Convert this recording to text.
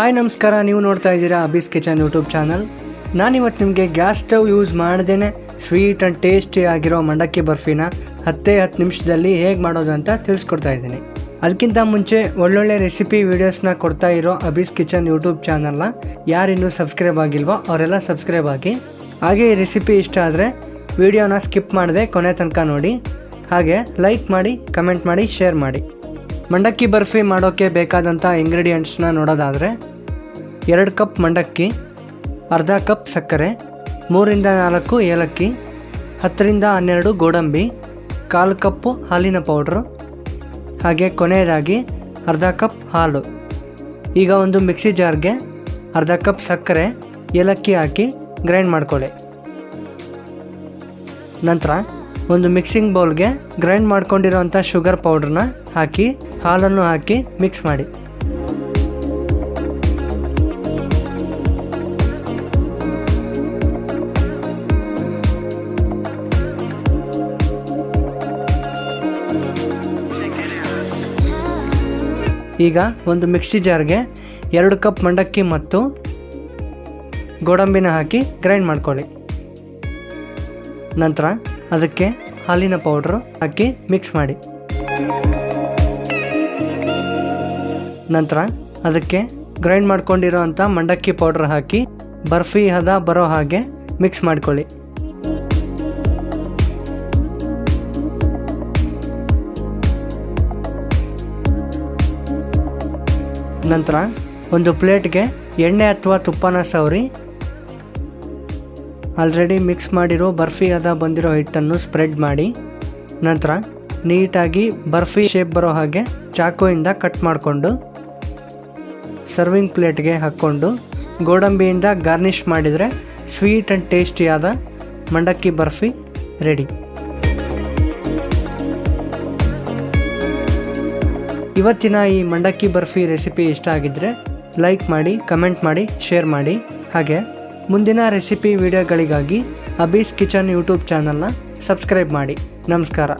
Hi ನಮಸ್ಕಾರ. ನೀವು ನೋಡ್ತಾ ಇದ್ದೀರಾ ಅಬೀಸ್ ಕಿಚನ್ ಯೂಟ್ಯೂಬ್ ಚಾನಲ್ ನಾನಿವತ್ತು ನಿಮಗೆ ಗ್ಯಾಸ್ ಸ್ಟವ್ ಯೂಸ್ ಮಾಡ್ದೇ ಸ್ವೀಟ್ ಆ್ಯಂಡ್ ಟೇಸ್ಟಿ ಆಗಿರೋ ಮಂಡಕ್ಕಿ ಬರ್ಫಿನ ಹತ್ತೇ ಹತ್ತು ನಿಮಿಷದಲ್ಲಿ ಹೇಗೆ ಮಾಡೋದು ಅಂತ ತಿಳಿಸ್ಕೊಡ್ತಾ ಇದ್ದೀನಿ. ಅದಕ್ಕಿಂತ ಮುಂಚೆ ಒಳ್ಳೊಳ್ಳೆ ರೆಸಿಪಿ ವೀಡಿಯೋಸ್ನ ಕೊಡ್ತಾ ಇರೋ ಅಬೀಸ್ ಕಿಚನ್ ಯೂಟ್ಯೂಬ್ ಚಾನಲ್ನ ಯಾರಿನ್ನೂ ಸಬ್ಸ್ಕ್ರೈಬ್ ಆಗಿಲ್ವೋ ಅವರೆಲ್ಲ ಸಬ್ಸ್ಕ್ರೈಬ್ ಆಗಿ. ಹಾಗೆ ಈ ರೆಸಿಪಿ ಇಷ್ಟ ಆದರೆ ವಿಡಿಯೋನ ಸ್ಕಿಪ್ ಮಾಡದೆ ಕೊನೆ ತನಕ ನೋಡಿ. ಹಾಗೆ ಲೈಕ್ ಮಾಡಿ ಕಮೆಂಟ್ ಮಾಡಿ ಶೇರ್ ಮಾಡಿ. ಮಂಡಕ್ಕಿ ಬರ್ಫಿ ಮಾಡೋಕ್ಕೆ ಬೇಕಾದಂಥ ಇಂಗ್ರೀಡಿಯೆಂಟ್ಸ್ನ ನೋಡೋದಾದರೆ ಎರಡು ಕಪ್ ಮಂಡಕ್ಕಿ, ಅರ್ಧ ಕಪ್ ಸಕ್ಕರೆ, ಮೂರಿಂದ ನಾಲ್ಕು ಏಲಕ್ಕಿ, ಹತ್ತರಿಂದ ಹನ್ನೆರಡು ಗೋಡಂಬಿ, ಕಾಲು ಕಪ್ಪು ಹಾಲಿನ ಪೌಡ್ರು, ಹಾಗೆ ಕೊನೆಯದಾಗಿ ಅರ್ಧ ಕಪ್ ಹಾಲು. ಈಗ ಒಂದು ಮಿಕ್ಸಿ ಜಾರ್ಗೆ ಅರ್ಧ ಕಪ್ ಸಕ್ಕರೆ, ಏಲಕ್ಕಿ ಹಾಕಿ ಗ್ರೈಂಡ್ ಮಾಡ್ಕೊಳ್ಳಿ. ನಂತರ ಒಂದು ಮಿಕ್ಸಿಂಗ್ ಬೌಲ್ಗೆ ಗ್ರೈಂಡ್ ಮಾಡ್ಕೊಂಡಿರೋಂಥ ಶುಗರ್ ಪೌಡ್ರನ್ನ ಹಾಕಿ, ಹಾಲನ್ನು ಹಾಕಿ ಮಿಕ್ಸ್ ಮಾಡಿ. ಈಗ ಒಂದು ಮಿಕ್ಸಿ ಜಾರ್ಗೆ ಎರಡು ಕಪ್ ಮಂಡಕ್ಕಿ ಮತ್ತು ಗೋಡಂಬಿನ ಹಾಕಿ ಗ್ರೈಂಡ್ ಮಾಡ್ಕೊಳ್ಳಿ. ನಂತರ ಅದಕ್ಕೆ ಹಾಲಿನ ಪೌಡ್ರು ಹಾಕಿ ಮಿಕ್ಸ್ ಮಾಡಿ. ನಂತರ ಅದಕ್ಕೆ ಗ್ರೈಂಡ್ ಮಾಡ್ಕೊಂಡಿರೋ ಅಂಥ ಮಂಡಕ್ಕಿ ಪೌಡ್ರ್ ಹಾಕಿ ಬರ್ಫಿ ಹದ ಬರೋ ಹಾಗೆ ಮಿಕ್ಸ್ ಮಾಡ್ಕೊಳ್ಳಿ. ನಂತರ ಒಂದು ಪ್ಲೇಟ್ಗೆ ಎಣ್ಣೆ ಅಥವಾ ತುಪ್ಪನ ಸವರಿ ಆಲ್ರೆಡಿ ಮಿಕ್ಸ್ ಮಾಡಿರೋ ಬರ್ಫಿ ಅದ ಬಂದಿರೋ ಹಿಟ್ಟನ್ನು ಸ್ಪ್ರೆಡ್ ಮಾಡಿ. ನಂತರ ನೀಟಾಗಿ ಬರ್ಫಿ ಶೇಪ್ ಬರೋ ಹಾಗೆ ಚಾಕುವಿಂದ ಕಟ್ ಮಾಡಿಕೊಂಡು ಸರ್ವಿಂಗ್ ಪ್ಲೇಟ್ಗೆ ಹಾಕ್ಕೊಂಡು, ಗೋಡಂಬಿಯಿಂದ ಗಾರ್ನಿಷ್ ಮಾಡಿದರೆ ಸ್ವೀಟ್ ಆ್ಯಂಡ್ ಟೇಸ್ಟಿಯಾದ ಮಂಡಕ್ಕಿ ಬರ್ಫಿ ರೆಡಿ ಇವತ್ತಿನ ಈ ಮಂಡಕ್ಕಿ ಬರ್ಫಿ ರೆಸಿಪಿ ಇಷ್ಟ ಆಗಿದ್ದರೆ ಲೈಕ್ ಮಾಡಿ ಕಮೆಂಟ್ ಮಾಡಿ ಶೇರ್ ಮಾಡಿ. ಹಾಗೆ ಮುಂದಿನ ರೆಸಿಪಿ ವಿಡಿಯೋಗಳಿಗಾಗಿ ಅಬೀಸ್ ಕಿಚನ್ ಯೂಟ್ಯೂಬ್ ಚಾನಲ್ನ ಸಬ್ಸ್ಕ್ರೈಬ್ ಮಾಡಿ. ನಮಸ್ಕಾರ.